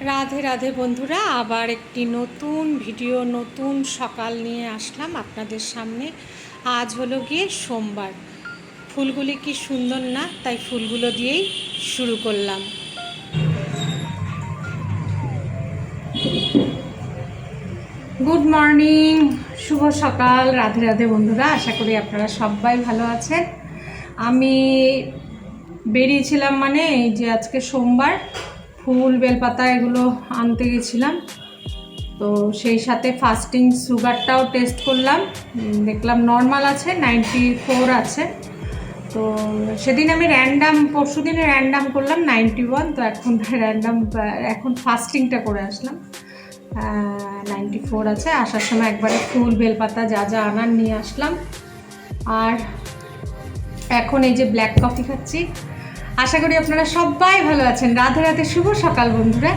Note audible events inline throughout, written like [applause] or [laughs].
রাধে রাধে বন্ধুরা, আবার একটি নতুন ভিডিও, নতুন সকাল নিয়ে আসলাম আপনাদের সামনে। আজ হলো গিয়ে সোমবার। ফুলগুলি কি সুন্দর না, তাই ফুলগুলো দিয়েই শুরু করলাম। গুড মর্নিং, শুভ সকাল, রাধে রাধে বন্ধুরা, আশা করি আপনারা সবাই ভালো আছেন। আমি বেরিয়েছিলাম মানে এই যে আজকে সোমবার ফুল, বেলপাতা এগুলো আনতে গেছিলাম। তো সেই সাথে ফাস্টিং সুগারটাও টেস্ট করলাম। দেখলাম নর্মাল আছে নাইনটি ফোর আছে। তো সেদিন আমি র্যান্ডাম পরশু দিনে র্যান্ডাম করলাম নাইনটি ওয়ান তো এখন [laughs] র্যান্ডাম এখন ফাস্টিংটা করে আসলাম। নাইনটি ফোর আছে, আসার সময় একবারে ফুল, বেলপাতা যা যা আনার নিয়ে আসলাম। আর এখন এই যে ব্ল্যাক কফি খাচ্ছি আশা করি আপনারা সবাই ভালো আছেন। রাধে রাধে শুভ সকাল বন্ধুরা।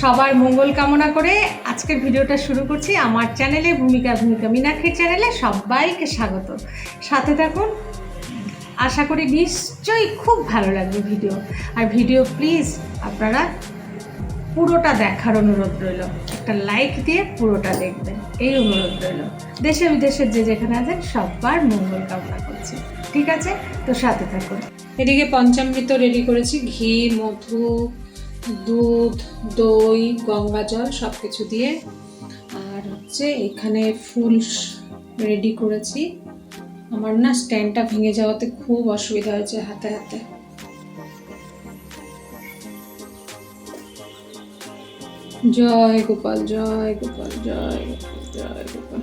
সবার মঙ্গল কামনা করে আজকের ভিডিওটা শুরু করছি আমার চ্যানেলে, ভূমিকা ভূমিকা মীনাক্ষীর চ্যানেলে। সবাইকে স্বাগত। সাথে থাকুন। আশা করি নিশ্চয়ই খুব ভালো লাগবে ভিডিও। আর ভিডিও প্লিজ আপনারা পুরোটা দেখার অনুরোধ রইল। একটা লাইক দিয়ে পুরোটা দেখবেন। এই অনুরোধ রইল। দেশে বিদেশের যে যেখানে আছেন সবার মঙ্গল কামনা করছি। ঠিক আছে? তো সাথে থাকুন। এদিকে পঞ্চামৃত রেডি করেছি। ঘি, মধু, দুধ, দই, গঙ্গা জল সব কিছু দিয়ে। আর হচ্ছে এখানে ফুল রেডি করেছি। আমার না স্ট্যান্ডটা ভেঙে যাওয়াতে খুব অসুবিধা হয়েছে হাতে হাতে। জয় গোপাল জয় গোপাল জয় গোপাল জয় গোপাল।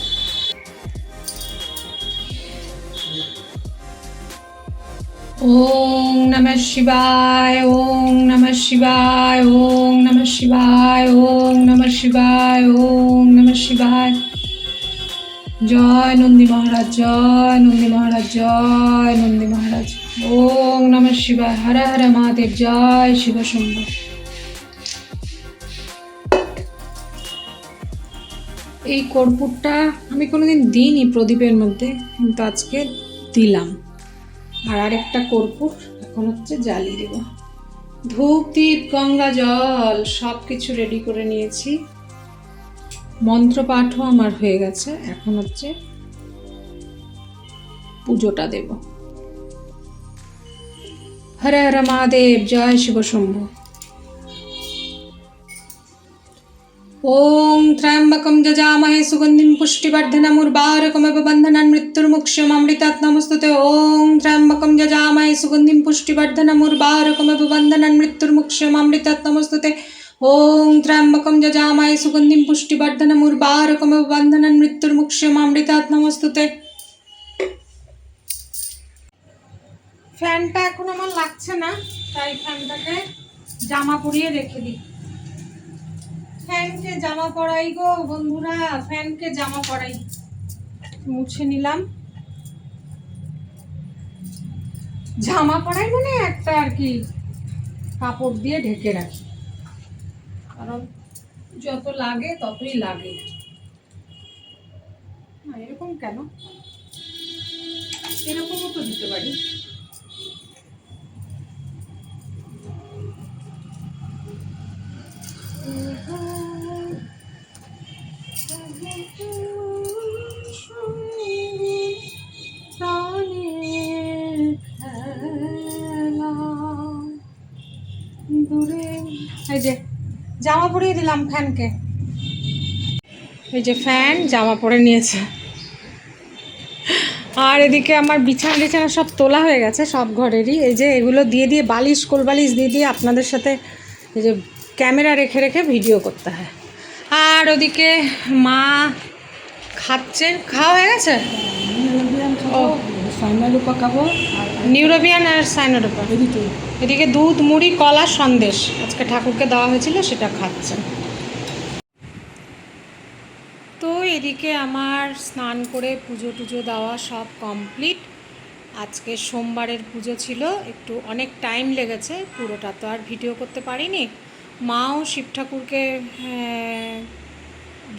ওম নমঃ শিবায় ওম নমঃ শিবায় ওম নমঃ শিবায় ওম নমঃ শিবায় ওম নমঃ শিবায় জয় নন্দী মহারাজ জয় নন্দী মহারাজ জয় নন্দী মহারাজ ওম নমঃ শিবায় হর হর মহাদেব জয় শিব শম্ভ এই কর্পূরটা আমি কোনোদিন দিইনি প্রদীপের মধ্যে, কিন্তু আজকে দিলাম। আর আরেকটা কর্পূর এখন হচ্ছে জ্বালিয়ে দেবো। ধূপ, দীপ, গঙ্গা, জল সব কিছু রেডি করে নিয়েছি। মন্ত্রপাঠও আমার হয়ে গেছে, এখন হচ্ছে পুজোটা দেব। হরে হরে মহাদেব, জয় শিব শম্ভু। ॐ त्र्यम्बकं जजामहे सुगन्धिं पुष्टिवर्धनमुर्वारुकमिव बन्धनान् मृत्युर्मुक्ष्यममृतात् नमस्तु ते ॐ त्र्यम्बकं जजामहे सुगन्धिं पुष्टिवर्धनमुर्वारुकमिव बन्धनान् मृत्युर्मुक्ष्यममृतात् नमस्तु ते ॐ त्र्यम्बकं जजामहे सुगन्धिं पुष्टिवर्धनमुर्वारुकमिव बन्धनान् मृत्युर्मुक्ष्यममृतात् नमस्तु ते ফ্যানটা এখন আমার লাগছে না তাই ফ্যানটাকে জামা পরিয়ে রেখে দিই ফ্যানকে জামা পরাই গো বন্ধুরা, ফ্যানকে জামা পরাই। মুছে নিলাম। জামা পরাই মানে একটা আর কি, কাপড় দিয়ে ঢেকে রাখি। কারণ যত লাগে ততই লাগে। এরকম কেন? এরকমও তো দিতে পারি। এই যে, জামা পরিয়ে দিলাম ফ্যানকে। এই যে ফ্যান, জামা পরে নিয়েছে। আর এদিকে আমার বিছানা টিছানা সব তোলা হয়ে গেছে সব ঘরেরই। এই যে এগুলো দিয়ে দিয়ে বালিশ কোল বালিশ দিয়ে দিয়ে আপনাদের সাথে এই যে ক্যামেরা রেখে রেখে ভিডিও করতে হয়। আর ওদিকে মা খাচ্ছেন খাওয়া হয়ে গেছে? নিউরোবিয়ান আর সাইনোরোপা এদিকে দুধ, মুড়ি, কলা সন্দেশ। আজকে ঠাকুরকে দেওয়া হয়েছিল, সেটা খাচ্ছেন তো এদিকে আমার স্নান করে পুজো টুজো দেওয়া সব কমপ্লিট। আজকে সোমবারের পুজো ছিল, একটু অনেক টাইম লেগেছে, পুরোটা তো আর ভিডিও করতে পারিনি। মাও শিব ঠাকুরকে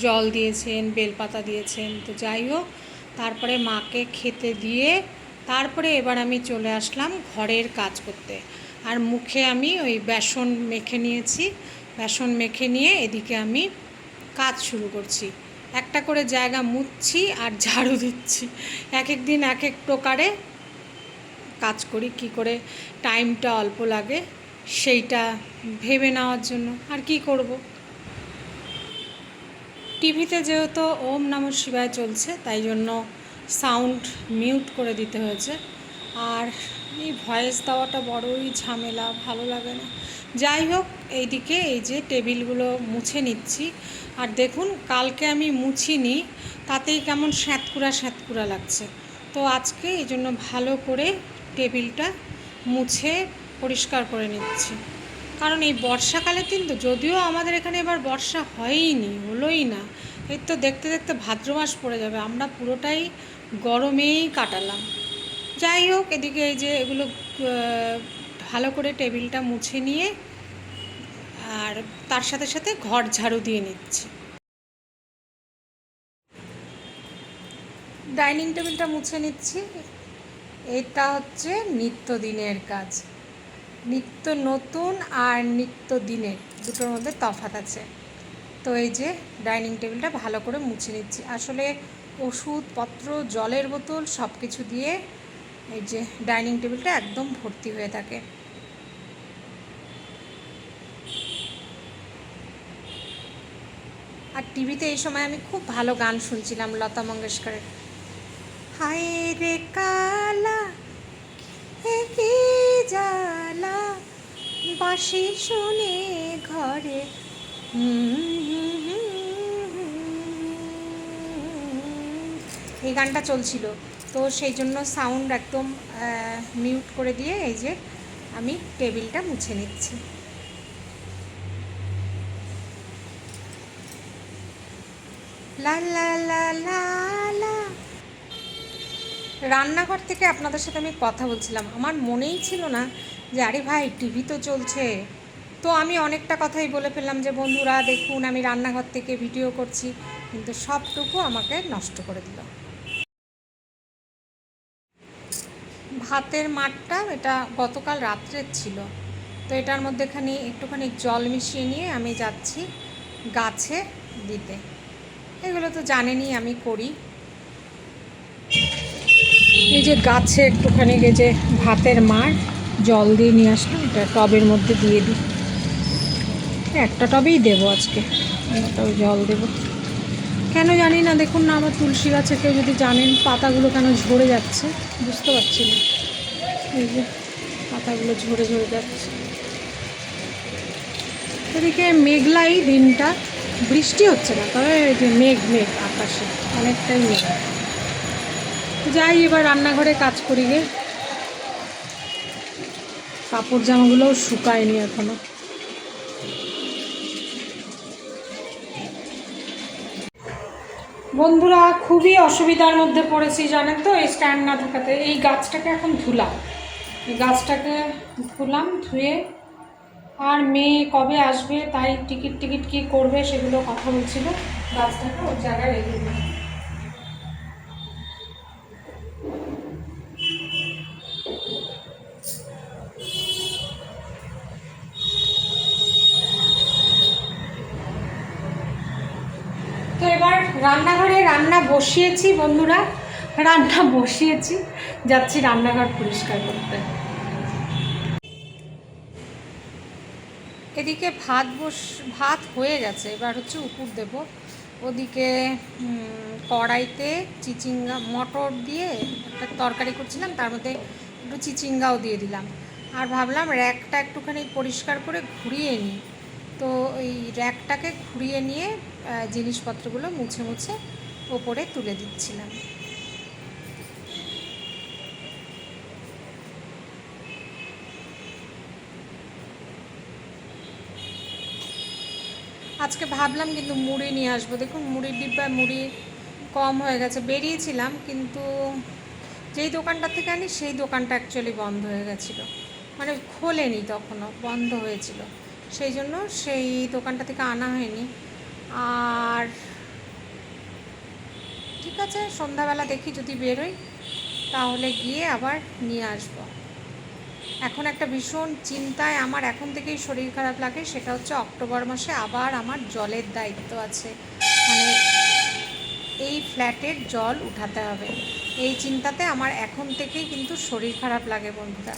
জল দিয়েছেন, বেলপাতা দিয়েছেন, তো যাই হোক, তারপরে মাকে খেতে দিয়ে তারপরে এবার আমি চলে আসলাম ঘরের কাজ করতে। আর মুখে আমি ওই বেসন মেখে নিয়েছি, বেসন মেখে নিয়ে এদিকে আমি কাজ শুরু করছি। একটা করে জায়গা মুছছি আর ঝাড়ু দিচ্ছি। এক এক দিন এক এক প্রকারে কাজ করি, কি করে টাইমটা অল্প লাগে। সেইটা ভেবে নেওয়ার জন্য। আর কি করব? টিভিতে যেহেতু ওম নম শিবায় চলছে, তাই জন্য সাউন্ড মিউট করে দিতে হয়েছে। আর এই ভয়েস দেওয়াটা বড়ই ঝামেলা, ভালো লাগে না। যাই হোক, এইদিকে এই যে টেবিলগুলো মুছে নিচ্ছি। আর দেখুন, কালকে আমি মুছিনি, তাতেই কেমন স্যাঁতকুড়া স্যাঁতকুড়া লাগছে। তো আজকে এই জন্য ভালো করে টেবিলটা মুছে পরিষ্কার করে নিচ্ছি। কারণ এই বর্ষাকালে কিন্তু যদিও আমাদের এখানে এবার বর্ষা হয়ইনি, হলোই না, এই তো দেখতে দেখতে ভাদ্র মাস পড়ে যাবে, আমরা পুরোটাই গরমেই কাটালাম। যাই হোক, এদিকে এই যে এগুলো ভালো করে টেবিলটা মুছে নিয়ে, আর তার সাথে সাথে ঘর ঝাড়ু দিয়ে নিচ্ছি। ডাইনিং টেবিলটা মুছে নিচ্ছি। এটা হচ্ছে নিত্যদিনের কাজ। নিত্য নতুন আর নিত্য দিনের দুটোর মধ্যে তফাৎ আছে। তো এই যে ডাইনিং টেবিলটা ভালো করে মুছে নিচ্ছি। আসলে ওষুধপত্র জলের বোতল সব কিছু দিয়ে এই যে ডাইনিং টেবিলটা একদম ভর্তি হয়ে থাকে। আর টিভিতে এই সময় আমি খুব ভালো গান শুনছিলাম লতা মঙ্গেশকরের। হায় রে কালা হে কি জ্বালা বাসি শুনে ঘরে। এই গানটা চলছিল। তো সেই জন্য সাউন্ড একদম মিউট করে দিয়ে এই যে আমি টেবিলটা মুছে নিচ্ছি। লা লা লা লা লা। রান্নাঘর থেকে আপনাদের সাথে আমি কথা বলছিলাম। আমার মনেই ছিল না যে, আরে ভাই, টিভি তো চলছে। তো আমি অনেকটা কথাই বলে ফেললাম যে, বন্ধুরা, দেখুন, আমি রান্নাঘর থেকে ভিডিও করছি। কিন্তু সবটুকু আমাকে নষ্ট করে দিল। ভাতের মাঠটা, এটা গতকাল রাত্রের ছিল। তো এটার মধ্যেখানে একটুখানি জল মিশিয়ে নিয়ে আমি যাচ্ছি গাছে দিতে। এগুলো তো জানেনই, আমি করি। এই যে গাছে একটুখানি যে ভাতের মার জল দিয়ে নিয়ে আসলাম, এটা টবের মধ্যে দিয়ে দিই। একটা টবেই দেবো আজকে। একটা জল দেবো। কেন জানি না, দেখুন না, আমার তুলসী গাছে কেউ যদি জানেন পাতাগুলো কেন ঝরে যাচ্ছে, বুঝতে পারছি না। এই যে, পাতাগুলো ঝরে ঝরে যাচ্ছে। এদিকে মেঘলাই দিনটা, বৃষ্টি হচ্ছে না, তবে যে মেঘ মেঘ আকাশে, অনেকটাই মেঘ। যাই, এবার রান্নাঘরে কাজ করি গে। কাপড় জামাগুলোও শুকায়নি এখনও। বন্ধুরা, খুবই অসুবিধার মধ্যে পড়েছি, জানেন তো, এই স্ট্যান্ড না থাকাতে। এই গাছটাকে এখন ধুলাম। এই গাছটাকে ধুলাম, ধুয়ে আর মেয়ে কবে আসবে, তাই টিকিট টিকিট কি করবে সেগুলো কথা বলছিল। গাছটাকে ওর জায়গায় রেখে দিই তো এবার রান্নাঘরে রান্না বসিয়েছি বন্ধুরা, রান্না বসিয়েছি। যাচ্ছি রান্নাঘর পরিষ্কার করতে। এদিকে ভাত বস, ভাত হয়ে গেছে, এবার হচ্ছে উপর দেব। ওদিকে কড়াইতে চিচিঙ্গা, মটর দিয়ে একটা তরকারি করছিলাম, তার মধ্যে একটু চিচিঙ্গাও দিয়ে দিলাম। আর ভাবলাম র্যাকটা একটুখানি পরিষ্কার করে ঘুরিয়ে নিই। তো ওই র্যাকটাকে ঘুরিয়ে নিয়ে জিনিসপত্রগুলো মুছে মুছে ওপরে তুলে দিচ্ছিলাম। আজকে ভাবলাম কিন্তু মুড়ি নিয়ে আসব। দেখুন, মুড়ির ডিব্বায় মুড়ি কম হয়ে গেছে, বেরিয়েছিলাম কিন্তু যেই দোকানটা থেকে আনি সেই দোকানটা অ্যাকচুয়ালি বন্ধ হয়ে গেছিল। মানে খোলেনি তখনও, বন্ধ হয়েছিল। সেই জন্য সেই দোকানটা থেকে আনা হয়নি। আর আছে সন্ধ্যাবেলা দেখি যদি বেরোই, তাহলে গিয়ে আবার নিয়ে আসব। এখন একটা ভীষণ চিন্তায় আমার এখন থেকেই শরীর খারাপ লাগে, সেটা হচ্ছে অক্টোবর মাসে আবার আমার জলের দায়িত্ব আছে। মানে এই ফ্ল্যাটের জল উঠাতে হবে। এই চিন্তাতে আমার এখন থেকেই কিন্তু শরীর খারাপ লাগে বন্ধুরা।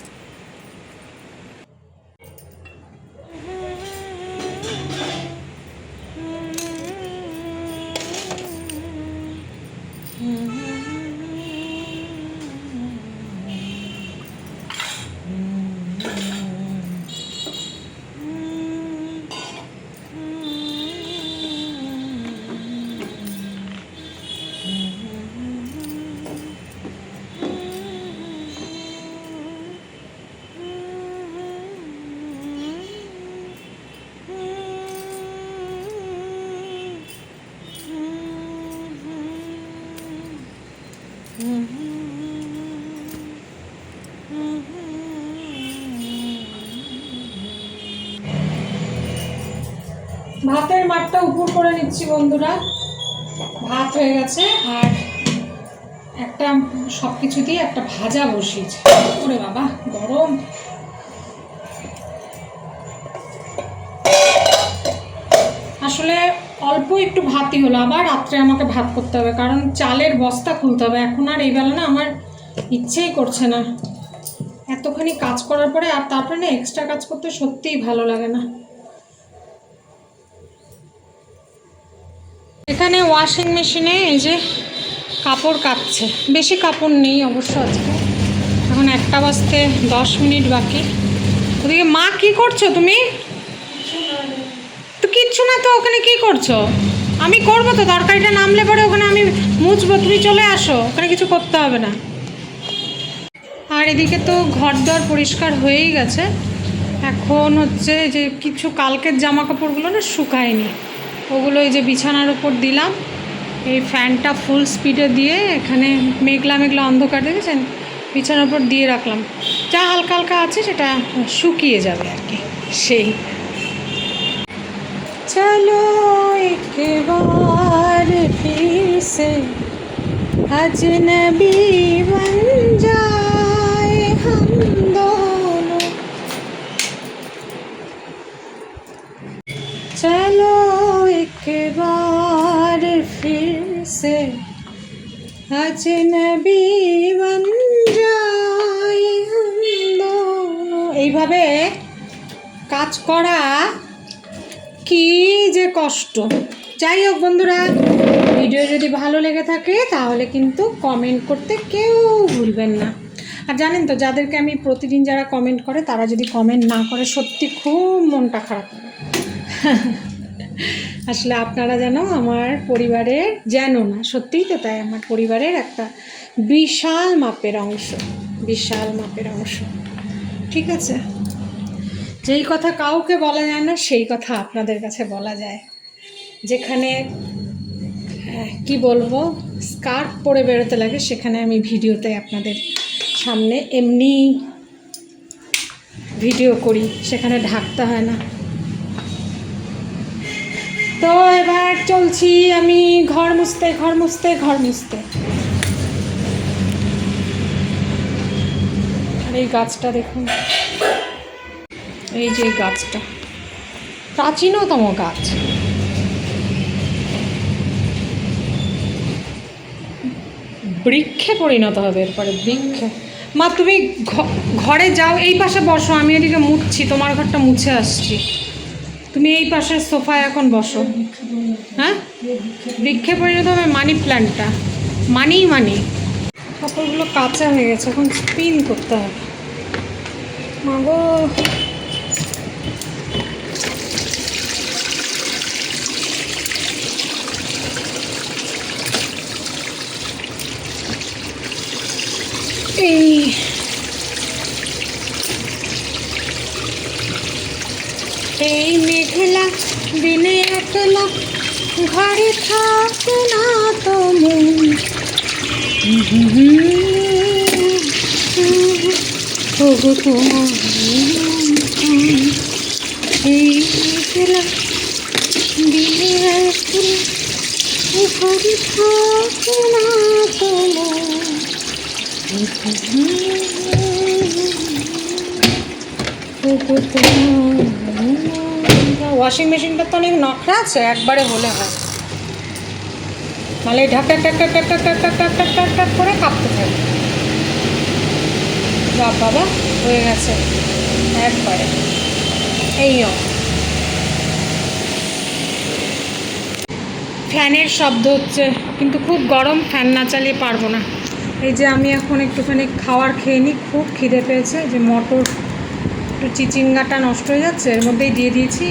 ভাতের মাঠটা উপর করে নিচ্ছি বন্ধুরা। ভাত হয়ে গেছে আর একটা সব কিছু দিয়ে একটা ভাজা বসিয়েছি। ওরে বাবা, গরম। আসলে অল্প একটু ভাতই হলো, আবার রাত্রে আমাকে ভাত করতে হবে, কারণ চালের বস্তা খুলতে হবে। এখন আর এই বেলা না আমার ইচ্ছেই করছে না। এতখানি কাজ করার পরে আর তারপরে না এক্সট্রা কাজ করতে সত্যিই ভালো লাগে না। এখানে ওয়াশিং মেশিনে এই যে কাপড় কাচ্ছে বেশি কাপড় নেই অবশ্য আজকে। এখন একটা বাজতে দশ মিনিট বাকি। ওদিকে মা কি করছ তুমি? তো কিচ্ছু না তো, ওখানে কি করছ? আমি করব তো, তরকারিটা নামলে পরে ওখানে আমি মুছবো, তুমি চলে আসো, ওখানে কিছু করতে হবে না। আর এদিকে তো ঘর দর পরিষ্কার হয়েই গেছে। এখন হচ্ছে যে কিছু কালকের জামা কাপড়গুলো না শুকায়নি। ওগুলো এই যে বিছানার উপর দিলাম এই ফ্যানটা ফুল স্পিডে দিয়ে এখানে মেঘলা মেঘলা অন্ধকার দেখেছেন বিছানার উপর দিয়ে রাখলাম যা হালকা হালকা আছে সেটা শুকিয়ে যাবে আর কি সেই চলো একবার फिर से अजनबी बन जाए এইভাবে কাজ করা কি যে কষ্ট। যাই হোক বন্ধুরা, ভিডিও যদি ভালো লেগে থাকে তাহলে কিন্তু কমেন্ট করতে কেউ ভুলবেন না। আর জানেন তো, যাদেরকে আমি প্রতিদিন যারা কমেন্ট করে, তারা যদি কমেন্ট না করে, সত্যি খুব মনটা খারাপ আসলে আপনারা যেন আমার পরিবারের যেন না সত্যিই তো তাই আমার পরিবারের একটা বিশাল মাপের অংশ বিশাল মাপের অংশ। ঠিক আছে? যেই কথা কাউকে বলা যায় না সেই কথা আপনাদের কাছে বলা যায়। যেখানে আহ, কি বলব স্কার্ফ পরে বেরোতে লাগে সেখানে আমি ভিডিওতে আপনাদের সামনে এমনি ভিডিও করি সেখানে ঢাকতে হয় না। তো এবার চলছি আমি ঘর মুছতে ঘর মুছতে ঘর মুছতে। আর এই গাছটা দেখুন। এই যে গাছটা। প্রাচীনতম গাছ। বৃক্ষে পরিণত হবে এরপরে, বৃক্ষে। মা, তুমি ঘরে যাও, এই পাশে বসো, আমি এদিকে মুছছি, তোমার ঘরটা মুছে আসছি। তুমি এই পাশের সোফায় এখন বসো। হ্যাঁ? বৃক্ষে পরিণত হবে মানি প্ল্যান্টটা। মানি মানি। কাপড়গুলো কাঁচা হয়ে গেছে, এখন স্পিন করতে হবে। মাগো এই এই মেঘলা দিনে একলা ঘরে থাকে না তো মন। ওগো তোমার এই দিলে একলা ঘরে থাকে না তোমার ওয়াশিং মেশিনটা তো অনেক নখরা আছে একবারে হলে হয় নাহলে ঢাক ঢাক ঢাক ঢাক ঢাক ঢাক ঢাক ঢাক ঢাক ঢাক করে কাঁপতে থাকে বাপ বাবা হয়ে গেছে একবারে এইও ফ্যানের শব্দ হচ্ছে কিন্তু খুব গরম ফ্যান না চালিয়ে পারব না এই যে আমি এখন একটুখানি খাবার খেয়ে নিই খুব খিদে পেয়েছে যে মটর একটু চিচিঙ্গাটা নষ্ট হয়ে যাচ্ছে এর মধ্যেই দিয়ে দিয়েছি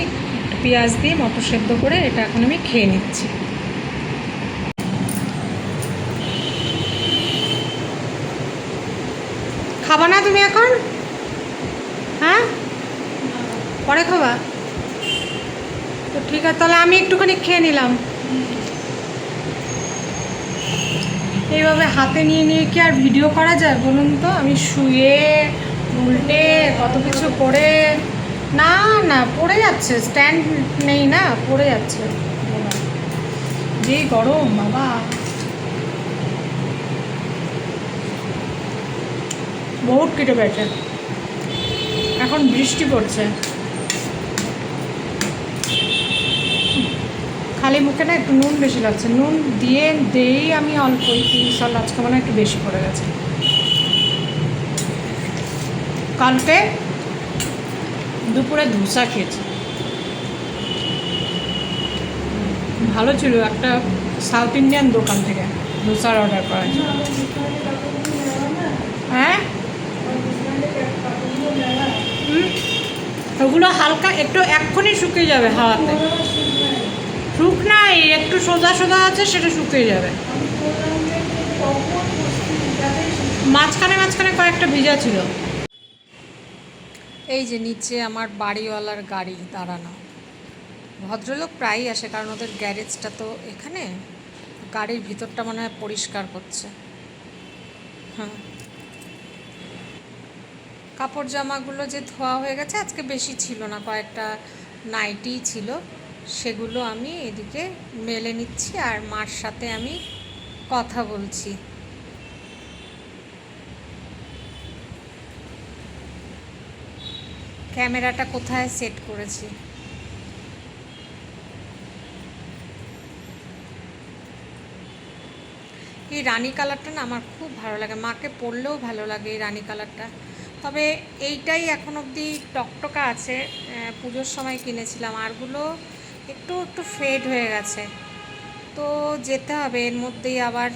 পেঁয়াজ দিয়ে মটর সেদ্ধ করে এটা এখন আমি খেয়ে নিচ্ছি। খাবা না তুমি এখন? হ্যাঁ? পরে খাবা। তো ঠিক আছে, তাহলে আমি একটুখানি খেয়ে নিলাম। এইভাবে হাতে নিয়ে নিয়ে কি আর ভিডিও করা যায় বলুন তো? আমি শুয়ে, উল্টে কত কিছু করে না না, পড়ে যাচ্ছে। স্ট্যান্ড নেই না, পড়ে যাচ্ছে। যে গরম, বাবা। বহুত কেটে পেয়েছে এখন বৃষ্টি পড়ছে। খালি মুখে না একটু নুন বেশি লাগছে। নুন দিয়ে দিয়েই আমি অল্পই তিন সাল আজকে মানে একটু বেশি পড়ে গেছে। কালকে দুপুরে ধোসা খেয়েছি। ভালো ছিল, একটা সাউথ ইন্ডিয়ান দোকান থেকে ধোসার অর্ডার করা হ্যাঁ? ওগুলো হালকা, একটু এক্ষুনি শুকিয়ে যাবে হাওয়াতে। শুক নাই একটু সোজা সোজা আছে, সেটা শুকিয়ে যাবে। মাঝখানে মাঝখানে কয়েকটা ভিজা ছিল। এই যে নিচে আমার বাড়িওয়ালার গাড়ি দাঁড়ানো। ভদ্রলোক প্রায়ই আসে, কারণ ওদের গ্যারেজটা তো এখানে। গাড়ির ভিতরটা মনে হয় পরিষ্কার করছে। হ্যাঁ কাপড় জামাগুলো যে ধোয়া হয়ে গেছে, আজকে বেশি ছিল না, কয়েকটা নাইটিই ছিল। সেগুলো আমি এদিকে মেলে নিচ্ছি আর মার সাথে আমি কথা বলছি। ক্যামেরাটা কোথায় সেট করেছি? এই রানী কালারটা না আমার খুব ভালো লাগে। মাকে পরলেও ভালো লাগে এই রানী কালারটা। তবে এইটাই এখন অবধি টকটকা আছে। পুজোর সময় কিনেছিলাম। আরগুলো একটু একটু ফেড হয়ে গেছে। তো যেতে হবে। এর মধ্যেই আবার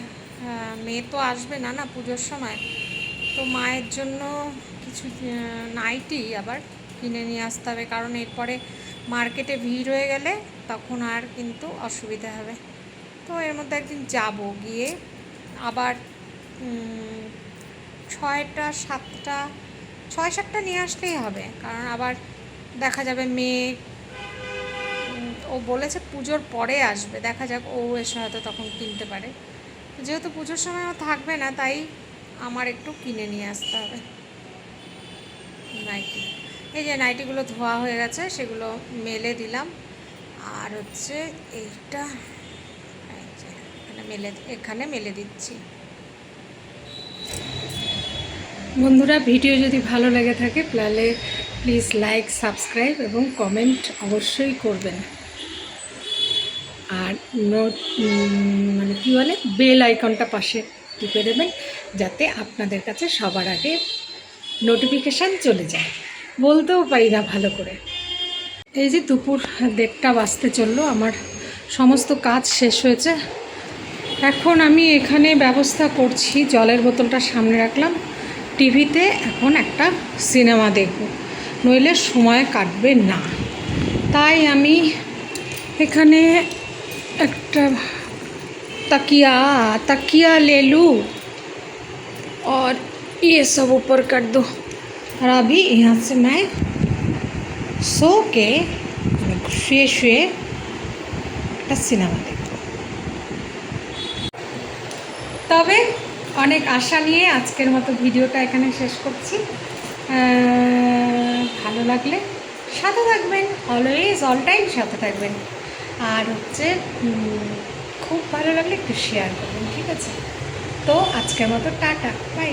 মেয়ে তো আসবে না না, পুজোর সময়। তো মায়ের জন্য কিছু নাইটি আবার। কিনে নিয়ে আসতে হবে। কারণ এরপরে মার্কেটে ভিড় হয়ে গেলে তখন আর কিন্তু অসুবিধা হবে। তো এর মধ্যে একদিন যাব গিয়ে আবার ছয়টা, সাতটা, ছয়, সাতটা নিয়ে আসলেই হবে। কারণ আবার দেখা যাবে মেয়ে ও বলেছে পুজোর পরে আসবে। দেখা যাক ও এসে হয়তো তখন কিনতে পারে। যেহেতু পুজোর সময় ও থাকবে না, তাই আমার একটু কিনে নিয়ে আসতে হবে। নাইটি এই যে নাইটিগুলো ধোয়া হয়ে গেছে সেগুলো মেলে দিলাম। আর হচ্ছে এইটা, এই এখানে মেলে এখানে মেলে দিচ্ছি। বন্ধুরা, ভিডিও যদি ভালো লেগে থাকে তাহলে প্লিজ লাইক সাবস্ক্রাইব এবং কমেন্ট অবশ্যই করবেন। আর নোট মানে কী বলে বেল আইকনটা পাশে টিপে দেবেন যাতে আপনাদের কাছে সবার আগে নোটিফিকেশান চলে যায়। বলতেও পারি না ভালো করে এই যে দুপুর দেড়টা বাজতে চললো আমার সমস্ত কাজ শেষ হয়েছে এখন আমি এখানে ব্যবস্থা করছি জলের বোতলটা সামনে রাখলাম টিভিতে এখন একটা সিনেমা দেখব নইলে সময় কাটবে না তাই আমি এখানে একটা तकिया तकिया ले लूँ और ये सब ऊपर कर दो और अभी यहाँ से मैं सो के শুয়ে শুয়ে একটা সিনেমা দেখব তবে অনেক আশা নিয়ে আজকের মতো ভিডিওটা এখানে শেষ করছি আহ, ভালো লাগলে সাথে থাকবেন অলওয়েজ অল টাইম সাথে থাকবেন আর হচ্ছে উম, খুব ভালো লাগলে একটু শেয়ার করবেন ঠিক আছে তো আজকের মতো টাটা বাই